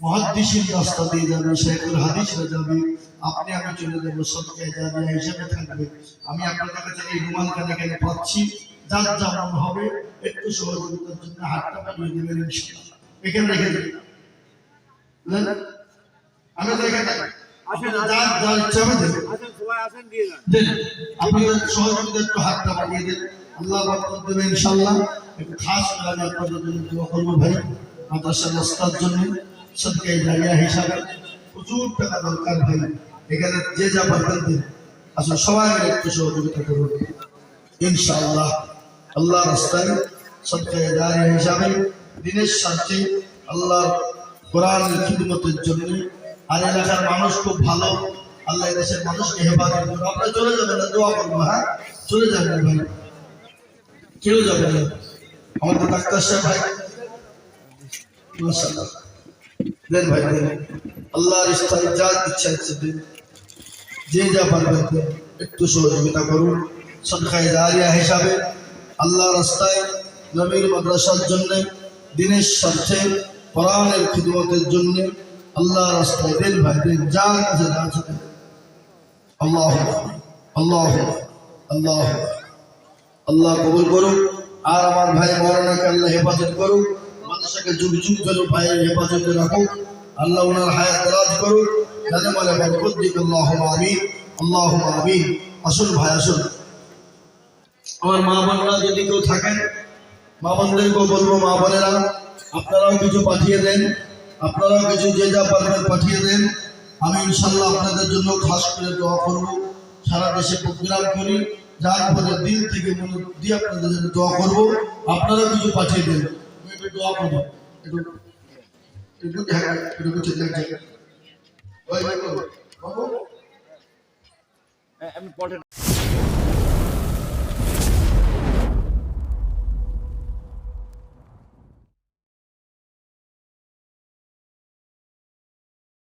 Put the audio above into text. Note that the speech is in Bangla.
মহাদ্দিসির রাস্তা দিয়ে যাবে শেখুল হাদিসরা যাবে আপনি আমি চলে যাব সৎকায় যাবে হিসেবে থাকবে। আমি আপনাদের কাছে এই রুমাল কানে পাচ্ছি যার হবে একটু সহযোগিতার জন্য হাতটা পাঠিয়ে দেবেন এখানে রেখে দেবেন। আমি তো এখানে যান। দেন আপনাদের সহযোগিতা একটু হাতটা বাড়িয়ে দেন। আল্লাহ বরকত দেবে ইনশাআল্লাহ। একটু খাস করে আমি আপনাদের জন্য দোয়া করব ভাই রাস্তার জন্য। হিসাবে প্রচুর টাকা দরকার ভাই। এখানে যে যা পারবেন আসলে সবাই একটু সহযোগিতা করুন। ইনশাআল্লাহ। আল্লাহ রাস্তায় হিসাবে দিনের আল্লাহ কোরআনের খিদমতের জন্য। আর এলাকার মানুষ খুব ভালো। আল্লাহ দেশের মানুষকে হেফাজত করুন। আপনারা চলে যাবেন না, দোয়া করব হ্যাঁ? চলে যাবেন ভাই। কেউ যাবে না। আমাদের ডাক্তার সাহেব ভাই। দেন ভাই দেন আল্লাহর ইস্তায় যা ইচ্ছা ইচ্ছে দেন যে যা পারবেন একটু সহযোগিতা করুন। সদকায় জারিয়া হিসাবে আল্লাহ রাস্তায় নবীর মাদ্রাসার জন্য, দিনের স্বার্থে, কোরআনের খিদমতের জন্য আল্লাহ রাস্তায় দেন ভাই, দেন। যা কাছে যা আছে আল্লাহ আল্লাহ আল্লাহ আল্লাহ কবুল করুক। আর আমার ভাই মরানাকে আল্লাহ হেফাজত করুক। মানুষকে যুগ যুগ ধরে ভাইয়ের হেফাজতে রাখুক। আল্লাহ ওনার হায়াত দারাজ করুক যাতে মানে বরকত দিক আল্লাহ আমিন আল্লাহ আমিন। আসুন ভাই, আসুন। আমার মা বোনরা যদি কেউ থাকেন, মা বোনদেরকেও বলব, মা বোনেরা, আপনারাও কিছু পাঠিয়ে দেন, আপনারাও কিছু যে যা পারবেন পাঠিয়ে দেন। আমি ইনশাল্লাহ আপনাদের জন্য খাস করে দোয়া করব। সারা দেশে প্রোগ্রাম করি। যার ফলে দিল থেকে মনে দিয়ে আপনাদের জন্য দোয়া করব। আপনারাও কিছু পাঠিয়ে দেন। আমি একটু দোয়া করব। একটু একটু দেখা একটু কিছু দেখা ওই বাবু আমি পটে